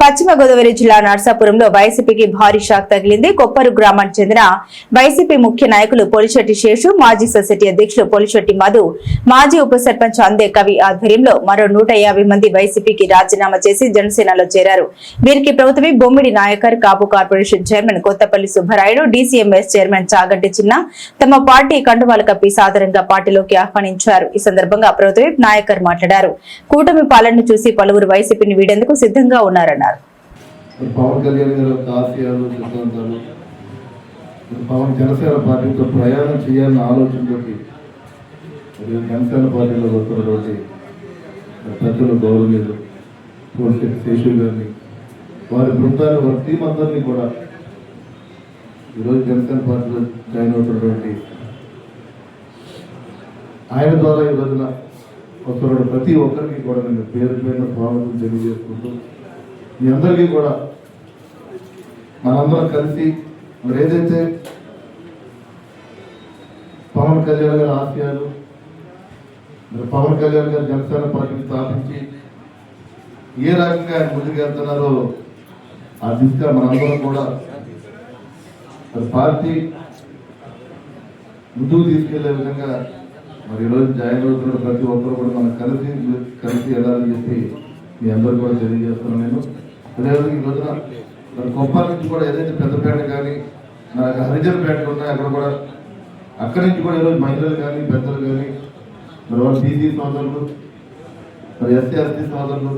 పశ్చిమ గోదావరి జిల్లా నర్సాపురంలో వైసీపీకి భారీ షాక్ తగిలింది. కొప్పరు గ్రామానికి చెందిన వైసీపీ ముఖ్య నాయకులు పోలిశెట్టి శేషు మాజీ సొసైటీ అధ్యక్షులు పోలిశెట్టి మధు మాజీ ఉప సర్పంచ్ అందే కవి ఆధ్వర్యంలో మరో నూట మంది వైసీపీకి రాజీనామా చేసి జనసేనలో చేరారు. వీరికి ప్రభుత్వమే Bommidi Nayakar Kapu corporation chairman Kothapalli Subbarayudu DCMS chairman Chaganti చిన్న తమ పార్టీ కండువాలు కప్పి సాధారణంగా పార్టీలోకి ఆహ్వానించారు. ఈ సందర్భంగా ప్రభుత్వ నాయకర్ మాట్లాడారు. కూటమి పాలనను చూసి పలువురు వైసీపీని వీడేందుకు సిద్ధంగా ఉన్నారన్నారు. మరి పవన్ కళ్యాణ్ గారు యొక్క ఆశయాలు సిద్ధాంతాలు మరి పవన్ జనసేన పార్టీతో ప్రయాణం చేయాలన్న ఆలోచనతోటి మరి జనసేన పార్టీలో వస్తున్నటువంటి రోజు పెద్దలు గౌరవనీయులు పోలిశెట్టి శేషు గారిని వారి బృందాన్ని వారి టీం అందరినీ కూడా ఈరోజు జనసేన పార్టీలో జాయిన్ అవుతున్నటువంటి ఆయన ద్వారా ఈ రోజున వస్తున్న ప్రతి ఒక్కరికి కూడా నేను పేరు పేరున స్వాగతం తెలియజేసుకుంటూ మీ అందరికీ కూడా మనందరం కలిసి మరి ఏదైతే పవన్ కళ్యాణ్ గారి ఆశయాలు మరి పవన్ కళ్యాణ్ గారు జనసేన పార్టీని స్థాపించి ఏ రకంగా ఆయన ముందుకెళ్తున్నారో ఆ దిశగా మనందరం కూడా మరి పార్టీ ముందుకు తీసుకెళ్ళే విధంగా మరి ఈరోజు జాయిన్ అవుతున్న ప్రతి ఒక్కరు కూడా మనం కలిసి కలిసి వెళ్ళాలని చెప్పి మీ అందరూ కూడా తెలియజేస్తున్నాను నేను. అదేవిధంగా ఈ రోజున మరి కొప్పల నుంచి కూడా ఏదైతే పెద్దపేట కానీ మరి హరిజన్ పేట ఉన్నాయో అక్కడ కూడా అక్కడి నుంచి కూడా ఈరోజు మహిళలు కానీ పెద్దలు కానీ మరి వాళ్ళు బీసీ సోదరులు మరి ఎస్సీ ఎస్టీ సోదరులు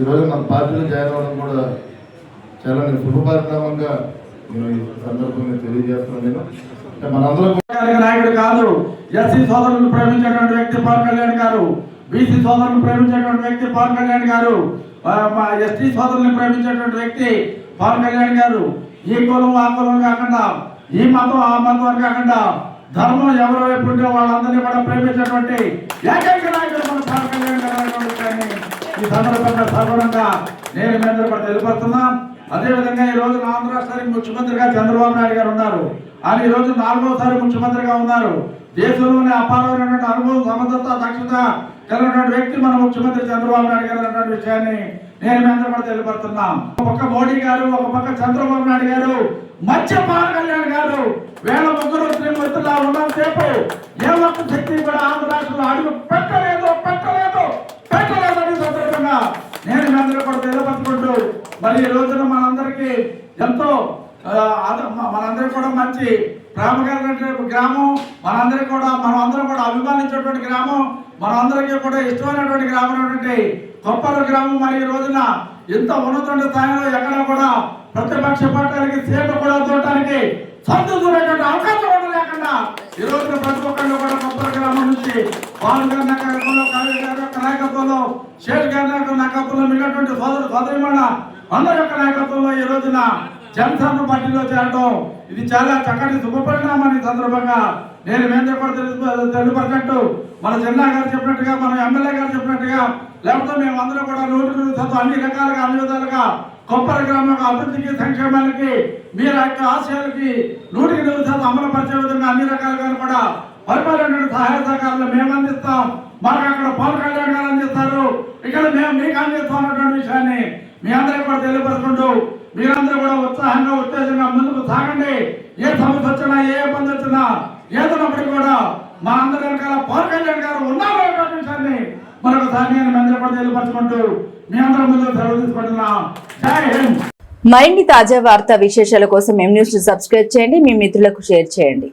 ఈరోజు మన పార్టీలో జాయిన్ అవ్వడం కూడా చాలా నేను శుభపరిణామంగా నేను ఈ సందర్భంగా తెలియజేస్తున్నాను నేను. మనందరం నాయకుడు కాదు ఎస్సీ సోదరులను ప్రేమించేటువంటి వ్యక్తి పవన్ కళ్యాణ్ గారు. బీసీ సోదరులను ప్రేమించేటువంటి వ్యక్తి పవన్ కళ్యాణ్ గారు మా ఎస్టీ సోదరులను ప్రేమించేటువంటి వ్యక్తి పవన్ కళ్యాణ్ గారు ఈ కులం ఆ కులం కాకుండా ఈ మతం ఆ మతం కాకుండా ధర్మం ఎవరి వైపు ఉంటే వాళ్ళందరినీ కూడా ప్రేమించేటువంటి ఏకైక నాయకుడు మన పవన్ కళ్యాణ్ గారు ఈ సందర్భంగా సర్వరంగా నేను మీ అందరూ కూడా తెలియపరుస్తున్నా అదేవిధంగా ఈ రోజు ఆంధ్ర రాష్ట్రానికి ముఖ్యమంత్రిగా చంద్రబాబు నాయుడు గారు ఉన్నారు. ఆయన ఈ రోజు నాలుగోసారి ముఖ్యమంత్రిగా ఉన్నారు. దేశంలోనే అపారమైనటువంటి అనుభవం సమర్థత దక్షత కలిగినటువంటి వ్యక్తి మన ముఖ్యమంత్రి చంద్రబాబు నాయుడు గారు అన్నటువంటి విషయాన్ని నేను మీ అందరూ కూడా తెలియపరుస్తున్నాం ఒక పక్క మోడీ గారు ఒక పక్క చంద్రబాబు నాయుడు గారు మధ్య పవన్ కళ్యాణ్ గారు వేల ముగ్గురు శ్రీమూర్తులా ఉన్నంతసేపు ఏ ఒక్క శక్తి కూడా ఆంధ్ర రాష్ట్రంలో అడుగు పెట్టలేదు పెట్టలేదు పెట్టలేదని సందర్భంగా నేను మీ అందరూ కూడా తెలియపరుచుకుంటూ మరి ఈ రోజున మనందరికీ ఎంతో ఆ, మనందరికీ కూడా మంచి ప్రేమ కలిగినటువంటి గ్రామం మనందరికీ కూడా మనం అందరం కూడా అభిమానించేటువంటి గ్రామం మనందరికీ కూడా ఇష్టమైనటువంటి గ్రామం అయినటువంటి కొప్పల గ్రామం మరి ఈ రోజున ఇంత ఉన్నతమైన స్థాయిలో ఎక్కడ కూడా ప్రతిపక్ష పార్టీలకి సీట్లు కూడా చూడటానికి సంతోషమైనటువంటి అవకాశం కూడా లేకుండా ఈ రోజున ప్రతి ఒక్కళ్ళు కూడా కొప్పల గ్రామం నుంచి పవన్ గారి నాయకత్వంలో కాళీ గారి యొక్క నాయకత్వంలో షేర్ గారి నాయకత్వంలో మిగిలినటువంటి సోదరు సోదరిమణ అందరి యొక్క నాయకత్వంలో ఈ రోజున జనసేన పార్టీలో చేరడం ఇది చాలా చక్కటి శుభపరిణామాన్ని సందర్భంగా నేను మీద కూడా తెలుసు తెలియపరిచినట్టు మన జిల్లా గారు చెప్పినట్టుగా మన ఎమ్మెల్యే గారు చెప్పినట్టుగా లేకపోతే మేము అందరూ కూడా నూటి నూరు అన్ని రకాలుగా అన్ని విధాలుగా కొప్పల గ్రామం అభివృద్ధికి సంక్షేమానికి మీ యొక్క ఆశయాలకి నూటికి నూరు శాతం అమలు పరిచే విధంగా అన్ని రకాలుగా కూడా పరిపాలన సహాయ సహకారాలు మేము అందిస్తాం. మనకు అక్కడ పవన్ కళ్యాణ్ గారు అందిస్తారు. ఇక్కడ మేము మీకు అందిస్తాం అన్నటువంటి విషయాన్ని మీ అందరికీ కూడా తెలియపరుచుకుంటూ మీరందరూ కూడా ఉత్సాహంగా ఉత్తేజంగా ముందుకు సాగండి. ఏ సమస్య వచ్చినా ఏ ఇబ్బంది వచ్చినా ఏదైనప్పటికీ కూడా మా అందరి వెనకాల పవన్ కళ్యాణ్ గారు ఉన్నారు అన్నటువంటి విషయాన్ని మరొకసారి నేను మీ కూడా తెలియపరచుకుంటూ మీ అందరం ముందు సెలవు తీసుకుంటున్నాం. జై హింద్. మరిన్ని తాజా వార్తా విశేషాల కోసం ఎం న్యూస్ సబ్స్క్రైబ్ చేయండి. మీ మిత్రులకు షేర్ చేయండి.